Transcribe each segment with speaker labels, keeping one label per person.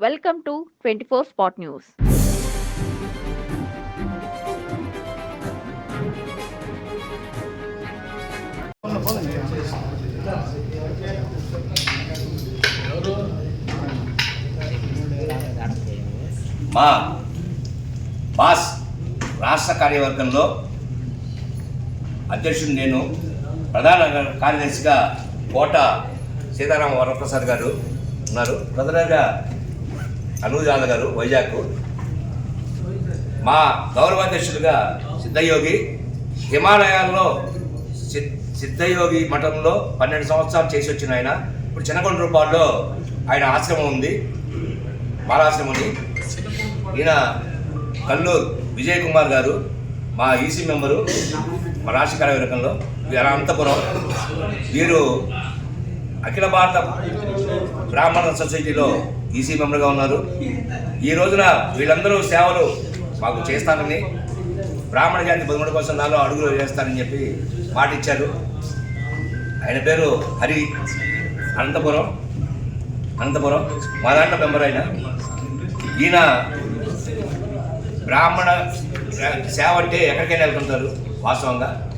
Speaker 1: Welcome to twenty four spot news
Speaker 2: మా boss రాష్ట్ర కార్యవర్గంలో అధ్యక్షుడు నేను ప్రధాన కార్యదర్శిగా కోట సీతారామ వరప్రసాద్ గారు ఉన్నారు. ప్రధానంగా అనురాధ గారు వైజాగ్ మా గౌరవాధ్యక్షులుగా సిద్ధయోగి హిమాలయాల్లో సిద్ సిద్ధయోగి మఠంలో పన్నెండు సంవత్సరాలు చేసి వచ్చిన ఆయన. ఇప్పుడు చిన్నకొండ రూపాల్లో ఆయన ఆశ్రమం ఉంది. బాలాశ్రమం ఉంది ఈయన కల్లూరు విజయ్ కుమార్ గారు మా ఈసీ మెంబరు మా రాష్ట్ర కార్యవర్గంలో. వీరు అనంతపురం. వీరు అఖిల భారత బ్రాహ్మణ సొసైటీలో ఈసీ మెంబర్గా ఉన్నారు. ఈ రోజున వీళ్ళందరూ సేవలు మాకు చేస్తానని బ్రాహ్మణ జాతి బతుకుడు కోసం నాలో అడుగులు వేస్తానని చెప్పి మాట ఇచ్చారు ఆయన పేరు హరి. అనంతపురం. అనంతపురం. మా దాంట్లో మెంబర్ ఆయన. ఈయన బ్రాహ్మణ సేవ అంటే ఎక్కడికైనా వెళ్తుంటారు వాస్తవంగా.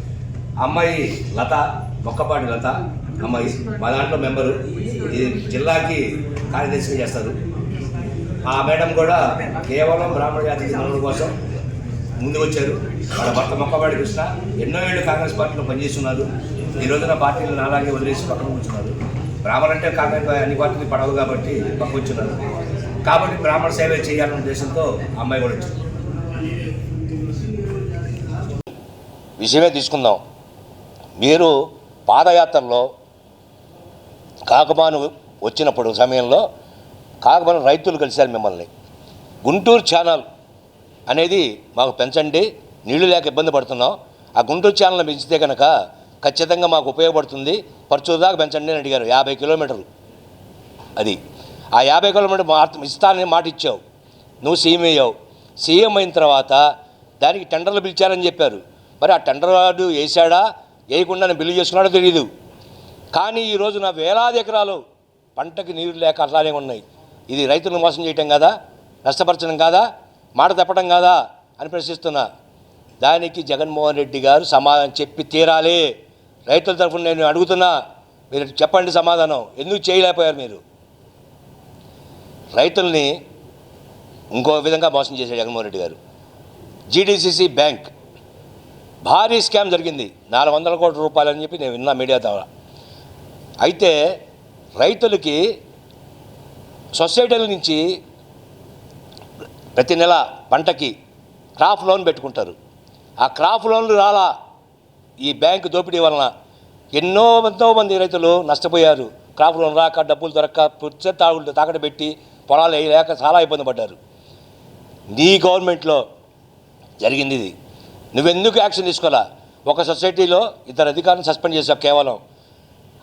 Speaker 2: అమ్మాయి లత మొక్కపాటి లత. అమ్మాయి మా దాంట్లో మెంబరు. ఈ జిల్లాకి కార్యదర్శిగా చేస్తారు. ఆ మేడం కూడా కేవలం బ్రాహ్మణ జాతి జనుల కోసం ముందుకు వచ్చారు వాళ్ళ భర్త మొక్కపాటి కృష్ణ ఎన్నో ఏళ్ళు కాంగ్రెస్ పార్టీలో పనిచేస్తున్నారు. ఈ రోజున పార్టీలు నాలాగే వదిలేసి పక్కన కూర్చున్నారు. బ్రాహ్మణ అంటే కాంగ్రెస్ అన్ని పార్టీలు పడవు కాబట్టి పక్క కూర్చున్నారు కాబట్టి బ్రాహ్మణ సేవ చేయాలనే ఉద్దేశంతో ఆ అమ్మాయి కూడా వచ్చింది. విషయమే తీసుకుందాం. మీరు పాదయాత్రలో కాకమాను వచ్చినప్పుడు సమయంలో కాకమాను రైతులు కలిశారు మిమ్మల్ని. గుంటూరు ఛానల్ అనేది మాకు పెంచండి నీళ్ళు లేక ఇబ్బంది పడుతున్నాం. ఆ గుంటూరు ఛానల్ పెంచితే కనుక ఖచ్చితంగా మాకు ఉపయోగపడుతుంది. పరచూరు దాకా పెంచండి అని అడిగారు యాభై కిలోమీటర్లు. అది. ఆ యాభై కిలోమీటర్ మాట ఇస్తానని మాట ఇచ్చావు. నువ్వు సీఎం అయ్యావు. సీఎం అయిన తర్వాత దానికి టెండర్లు పిలిచారని చెప్పారు. మరి ఆ టెండర్ వాడు వేసాడా వేయకుండా బిల్లు చేసుకున్నాడో తెలియదు కానీ ఈ రోజున వేలాది ఎకరాలు పంటకి నీరు లేక అట్లానే ఉన్నాయి. ఇది రైతులను మోసం చేయటం కాదా? నష్టపరచడం కాదా? మాట తప్పడం కాదా? అని ప్రశ్నిస్తున్నా దానికి జగన్మోహన్ రెడ్డి గారు సమాధానం చెప్పి తీరాలి. రైతుల తరఫున నేను అడుగుతున్నా మీరు చెప్పండి సమాధానం. ఎందుకు చేయలేకపోయారు మీరు? రైతుల్ని ఇంకో విధంగా మోసం చేశారు జగన్మోహన్ రెడ్డి గారు. జీడీసీసీ బ్యాంక్ భారీ స్కామ్ జరిగింది. నాలుగు వందల కోట్ల రూపాయలు అని చెప్పి నేను విన్నా మీడియా ద్వారా. అయితే రైతులకి సొసైటీల నుంచి ప్రతి నెల పంటకి క్రాప్ లోన్ పెట్టుకుంటారు. ఆ క్రాప్ లోన్లు రాలా ఈ బ్యాంకు దోపిడీ వలన ఎన్నో ఎంతో మంది రైతులు నష్టపోయారు. క్రాప్ లోన్ రాక డబ్బులు దొరక్క పుచ్చ తాగుడు తాకట పెట్టి పొలాలు వేయలేక చాలా ఇబ్బంది పడ్డారు. నీ గవర్నమెంట్లో జరిగింది ఇది. నువ్వెందుకు యాక్షన్ తీసుకోవాలా? ఒక సొసైటీలో ఇద్దరు అధికారులను సస్పెండ్ చేసావు కేవలం.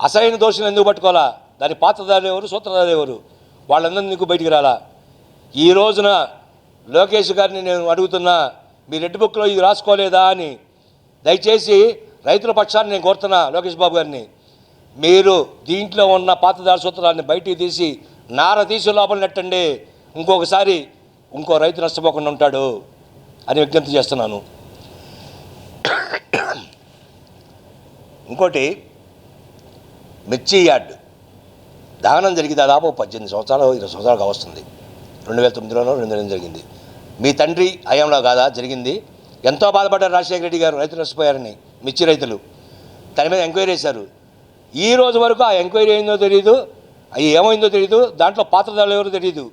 Speaker 2: అసహ్యం దోషులు ఎందుకు పట్టుకోవాలా? దాని పాత్రధారులు ఎవరు? సూత్రధారులు ఎవరు? వాళ్ళందరూ నీకు బయటికి రాలా? ఈ రోజున లోకేష్ గారిని నేను అడుగుతున్నా మీ రెడ్ బుక్లో ఇది రాసుకోలేదా అని? దయచేసి రైతుల పక్షాన్ని నేను కోరుతున్నా లోకేష్ బాబు గారిని. మీరు దీంట్లో ఉన్న పాత్రదారు సూత్రాన్ని బయటికి తీసి నార తీసి లోపల నెట్టండి. ఇంకొకసారి ఇంకో రైతు నష్టపోకుండా ఉంటాడు అని విజ్ఞప్తి చేస్తున్నాను. ఇంకోటి మిర్చి యార్డ్. దహనం జరిగి దాదాపు పద్దెనిమిది సంవత్సరాలు ఇరవై సంవత్సరాలు వస్తుంది రెండు వేల తొమ్మిదిలోనో రెండు వేల జరిగింది. మీ తండ్రి హయాంలో కాదా? జరిగింది. ఎంతో బాధపడ్డారు రాజశేఖర రెడ్డి గారు రైతులు నష్టపోయారని మిర్చి రైతులు. దాని మీద ఎంక్వైరీ చేశారు. ఈ రోజు వరకు ఆ ఎంక్వైరీ అయిందో తెలియదు అవి ఏమైందో తెలియదు దాంట్లో పాత్రదారులు ఎవరో తెలియదు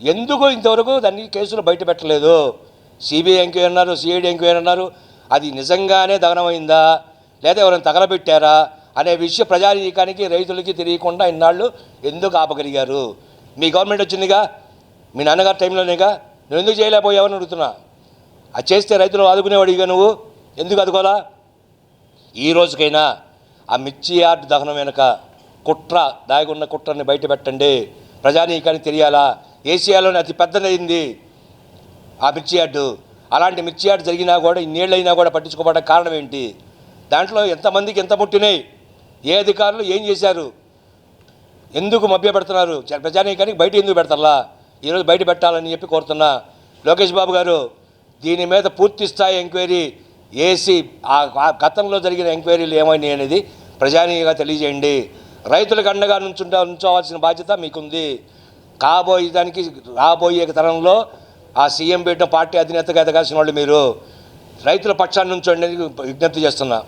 Speaker 2: ఎందుకు ఇంతవరకు దాన్ని కేసులు బయట పెట్టలేదు? సిబిఐ ఎంక్వైరీ అన్నారు సిఐడి ఎంక్వైరీ అన్నారు. అది నిజంగానే దహనమైందా లేదా ఎవరైనా తగలబెట్టారా? అనే విషయం ప్రజానీకానికి రైతులకి తెలియకుండా ఇన్నాళ్ళు ఎందుకు ఆపగలిగారు? మీ గవర్నమెంట్ వచ్చిందిగా? మీ నాన్నగారి టైంలోనేగా? నువ్వు ఎందుకు చేయలేకపోయావని అడుగుతున్నా. అది చేస్తే రైతులు ఆదుకునేవాడిగా నువ్వు? ఎందుకు అదుకోలా ఈ రోజుకైనా ఆ మిర్చి యార్డ్ దహనం వెనుక కుట్ర దాగున్న కుట్రని బయట పెట్టండి. ప్రజానీకానికి తెలియాలా? ఏషియాలోనే అతి పెద్దదైంది ఆ మిర్చి యార్డు. అలాంటి మిర్చి యార్డు జరిగినా కూడా ఇన్నేళ్ళైనా కూడా పట్టించుకోవడానికి కారణం ఏంటి? దాంట్లో ఎంతమందికి ఎంత ముట్టినాయి ఏ అధికారులు ఏం చేశారు? ఎందుకు మభ్యపెడుతున్నారు? ప్రజానీకానికి బయట ఎందుకు పెడతారా? ఈరోజు బయట పెట్టాలని చెప్పి కోరుతున్నా లోకేష్ బాబు గారు దీని మీద పూర్తి స్థాయి ఎంక్వైరీ ఏసీ ఆ గతంలో జరిగిన ఎంక్వైరీలు ఏమైనాయి అనేది ప్రజానీయంగా తెలియజేయండి. రైతులకు అండగా నుంచుంటా ఉంచవలసిన బాధ్యత మీకుంది. కాబోయే దానికి రాబోయే తరంలో ఆ సీఎం పీఠం పార్టీ అధినేతగా ఎదగాల్సిన వాళ్ళు మీరు. రైతుల పక్షాన్ని నుంచి విజ్ఞప్తి చేస్తున్నా.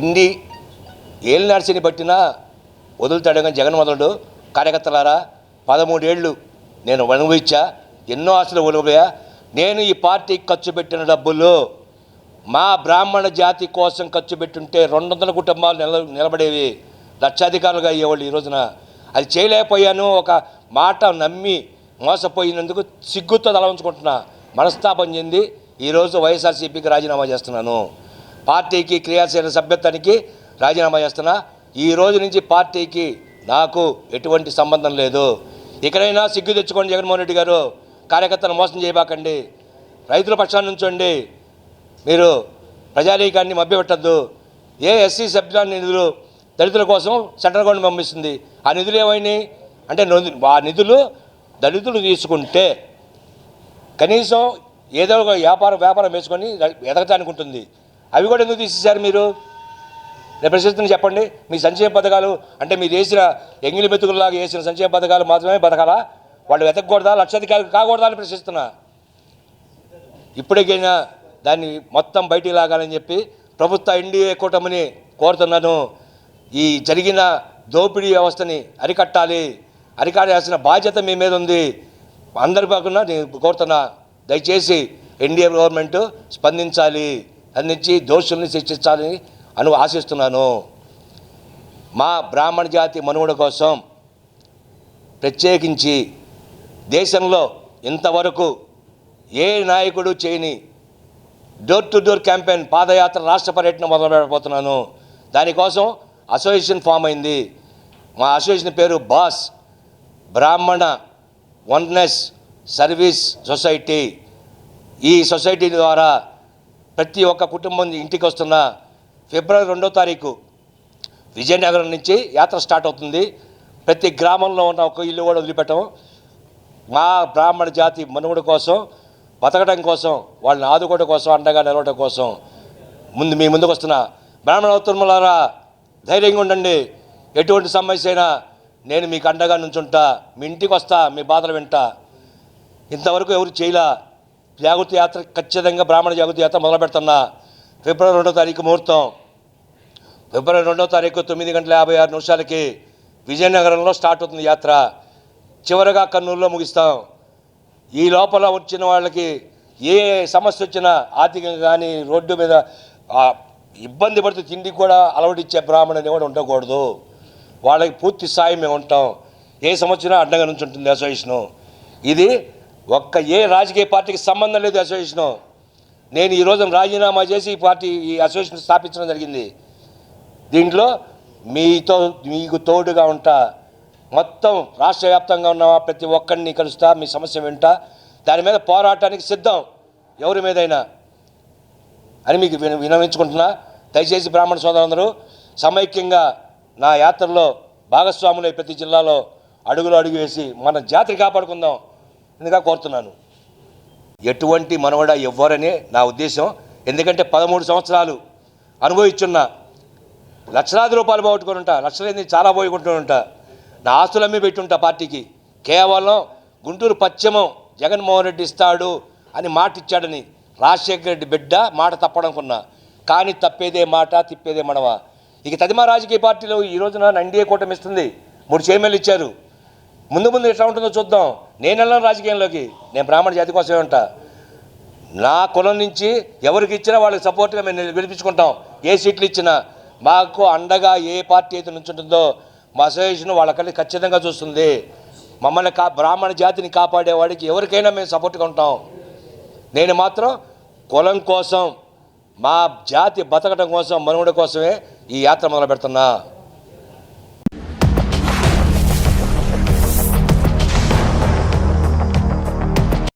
Speaker 2: ఇన్ని ఏళ్ళు నడిచిని బట్టినా వదులుతాడు కానీ జగన్ మొదలుడు. కార్యకర్తలారా పదమూడేళ్ళు నేను అనుభవించా ఎన్నో ఆశలు ఒలిపోయా నేను ఈ పార్టీకి ఖర్చు పెట్టిన డబ్బులు మా బ్రాహ్మణ జాతి కోసం ఖర్చు పెట్టుంటే రెండు వందల కుటుంబాలు నిల నిలబడేవి. లక్షాధికారులుగా అయ్యేవాళ్ళు ఈ రోజున. అది చేయలేకపోయాను. ఒక మాట నమ్మి మోసపోయినందుకు సిగ్గుతో తలవంచుకుంటున్నా మనస్తాపం చెంది ఈరోజు వైఎస్ఆర్సీపీకి రాజీనామా చేస్తున్నాను. పార్టీకి క్రియాశీల సభ్యత్వానికి రాజీనామా చేస్తున్నా ఈ రోజు నుంచి పార్టీకి నాకు ఎటువంటి సంబంధం లేదు. ఇకనైనా సిగ్గు తెచ్చుకోండి జగన్మోహన్ రెడ్డి గారు. కార్యకర్తలను మోసం చేయబాకండి. రైతుల పక్షాన్ని ఉంచండి మీరు ప్రజానీకాన్ని మభ్యపెట్టద్దు. ఏ ఎస్సీ సభ్యుల నిధులు దళితుల కోసం సెంట్రల్ గవర్నమెంట్ పంపిస్తుంది. ఆ నిధులు ఏమైనాయి? అంటే ఆ నిధులు దళితులు తీసుకుంటే కనీసం ఏదో ఒక వ్యాపారం వ్యాపారం వేసుకొని ఎదగటానికి ఉంటుంది. అవి కూడా ఎందుకు తీసేశారు మీరు? నేను చెప్పండి. మీ సంక్షేమ పథకాలు అంటే మీరు వేసిన ఎంగిలి మెతుకుల్లాగా వేసిన సంక్షేమ పథకాలు మాత్రమే బతకాలా? వాళ్ళు వెతకూడదా లక్షాధికారులు కాకూడదా అని ప్రశ్నిస్తున్నా. ఇప్పటికైనా దాన్ని మొత్తం బయటికి లాగాలని చెప్పి ప్రభుత్వ ఎన్డీఏ కూటమిని కోరుతున్నాను. ఈ జరిగిన దోపిడీ వ్యవస్థని అరికట్టాలి. అరికట్టాల్సిన బాధ్యత మీ మీద ఉంది. అందరి పక్కన నేను కోరుతున్నా దయచేసి ఎన్డీఏ గవర్నమెంట్ స్పందించాలి. అందించి దోషుల్ని శిక్షించాలని అను ఆశిస్తున్నాను. మా బ్రాహ్మణ జాతి మనుగడ కోసం ప్రత్యేకించి దేశంలో ఇంతవరకు ఏ నాయకుడు చేయని డోర్ టు డోర్ క్యాంపెయిన్ పాదయాత్ర రాష్ట్ర పర్యటన మొదలుపెట్టబోతున్నాను. దానికోసం అసోసియేషన్ ఫామ్ అయింది. మా అసోసియేషన్ పేరు boss Brahmana oneness service society. ఈ సొసైటీ ద్వారా ప్రతి ఒక్క కుటుంబం ఇంటికి వస్తున్న ఫిబ్రవరి రెండో తారీఖు విజయనగరం నుంచి యాత్ర స్టార్ట్ అవుతుంది. ప్రతి గ్రామంలో ఉన్న ఒక ఇల్లు కూడా వదిలిపెట్టం మా బ్రాహ్మణ జాతి మనుగడ కోసం బతకడం కోసం వాళ్ళని ఆదుకోవడం కోసం అండగా నిలవడం కోసం ముందు మీ ముందుకు వస్తున్న. బ్రాహ్మణ ఉత్తర్ములారా ధైర్యంగా ఉండండి. ఎటువంటి సమస్య అయినా నేను మీకు అండగా నుంచుంటా. మీ ఇంటికి వస్తా మీ బాధలు వింటా. ఇంతవరకు ఎవరు చేయలా. జాగృతి యాత్ర ఖచ్చితంగా బ్రాహ్మణ జాగృతి యాత్ర మొదలు పెడుతున్నా ఫిబ్రవరి రెండో తారీఖు ముహూర్తం. ఫిబ్రవరి రెండో తారీఖు తొమ్మిది గంటల యాభై ఆరు నిమిషాలకి విజయనగరంలో స్టార్ట్ అవుతుంది యాత్ర. చివరగా కర్నూలులో ముగిస్తాం. ఈ లోపల వచ్చిన వాళ్ళకి ఏ సమస్య వచ్చినా ఆర్థికంగా కానీ రోడ్డు మీద ఇబ్బంది పడితే తిండి కూడా అలవడిచ్చే బ్రాహ్మణుని కూడా ఉండకూడదు. వాళ్ళకి పూర్తి సాయం మేము ఉంటాం. ఏ సంవత్సరం అడ్డంగా నుంచి ఉంటుంది అసోసియేషను ఇది ఒక్క ఏ రాజకీయ పార్టీకి సంబంధం లేదు అసోసియేషను నేను ఈ రోజున రాజీనామా చేసి ఈ పార్టీ ఈ అసోసియేషన్ స్థాపించడం జరిగింది. దీంట్లో మీతో మీకు తోడుగా ఉంటా. మొత్తం రాష్ట్ర వ్యాప్తంగా ఉన్న ప్రతి ఒక్కరిని కలుస్తా మీ సమస్య వింటా. దాని మీద పోరాటానికి సిద్ధం. ఎవరి మీదైనా. అని మీకు విన వినవించుకుంటున్నా. దయచేసి బ్రాహ్మణ సోదరులందరూ సమైక్యంగా నా యాత్రలో భాగస్వాములై ప్రతి జిల్లాలో అడుగులు అడుగు వేసి మన జాతిని కాపాడుకుందాం ఇందుగా కోరుతున్నాను. ఎటువంటి మనవడ ఇవ్వరని నా ఉద్దేశం. ఎందుకంటే పదమూడు సంవత్సరాలు అనుభవించున్న లక్షలాది రూపాయలు పోగొట్టుకుని ఉంటా లక్షలేంది చాలా పోగొట్టుకుని ఉంటా. నా ఆస్తులు అమ్మి పెట్టుంటా పార్టీకి. కేవలం గుంటూరు పశ్చిమం జగన్మోహన్ రెడ్డి ఇస్తాడు అని మాట ఇచ్చాడని రాజశేఖర రెడ్డి బిడ్డ మాట తప్పడనుకున్నా. కానీ తప్పేదే మాట తిప్పేదే మనవ. ఇక తదిమా రాజకీయ పార్టీలో ఈ రోజున ఎన్డీఏ కూటమి ఇస్తుంది. మూడు చైర్మన్లు ఇచ్చారు. ముందు ముందు ఎట్లా ఉంటుందో చూద్దాం. నేను వెళ్ళాను రాజకీయంలోకి. నేను బ్రాహ్మణ జాతి కోసమే ఉంటా. నా కులం నుంచి ఎవరికి ఇచ్చినా వాళ్ళకి సపోర్ట్గా మేము గెలిపించుకుంటాం ఏ సీట్లు ఇచ్చినా మాకు అండగా ఏ పార్టీ అయితే నుంచుంటుందో మా అసోసియేషన్ వాళ్ళకల్లి ఖచ్చితంగా చూస్తుంది. మమ్మల్ని కా బ్రాహ్మణ జాతిని కాపాడేవాడికి ఎవరికైనా మేము సపోర్ట్గా ఉంటాం. నేను మాత్రం కులం కోసం మా జాతి బతకడం కోసం మనుగడ కోసమే ఈ యాత్ర మొదలు పెడుతున్నా